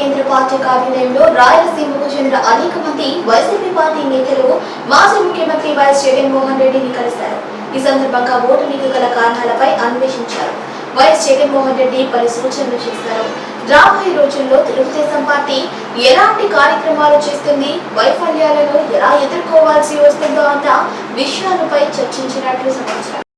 కేంద్ర పార్టీ కార్యాలయంలో రాయలసీమకు చెందిన అనేక మంది వైసీపీ పార్టీ నేతలు మాజీ ముఖ్యమంత్రి వైఎస్ జగన్మోహన్ రెడ్డిని కలిశారు. ఈ సందర్భంగా ఓటమికి గల కారణాలపై అన్వేషించారు. వైఎస్ జగన్మోహన్ రెడ్డి పలు సూచనలు చేశారు. రాబోయే రోజుల్లో తెలుగుదేశం పార్టీ ఎలాంటి కార్యక్రమాలు చేస్తుంది వైఫల్యాలను ఎలా ఎదుర్కోవాల్సి వస్తుందో అన్న విషయాలపై చర్చించినట్లు సమాచారం.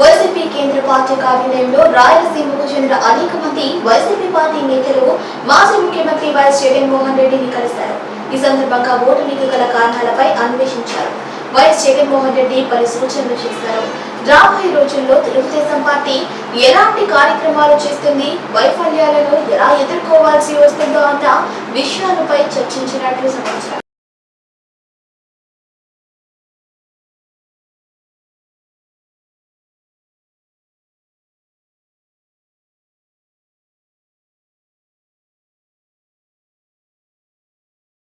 వైసీపీ కేంద్ర పార్టీ కార్యాలయంలో రాయలసీమకు చెందిన అనేక మంది వైసీపీ పార్టీ నేతలు మాజీ ముఖ్యమంత్రి వైఎస్ జగన్మోహన్ రెడ్డిని కలిశారు. ఈ సందర్భంగా ఓటమికి గల కారణాలపై అన్వేషించారు. వైఎస్ జగన్మోహన్ రెడ్డి పలు సూచనలు చేశారు. రాబోయే రోజుల్లో తెలుగుదేశం పార్టీ ఎలాంటి కార్యక్రమాలు చేస్తుంది వైఫల్యాలను ఎలా ఎదుర్కోవాల్సి వస్తుందో అన్న విషయాలపై చర్చించినట్లు సమాచారం.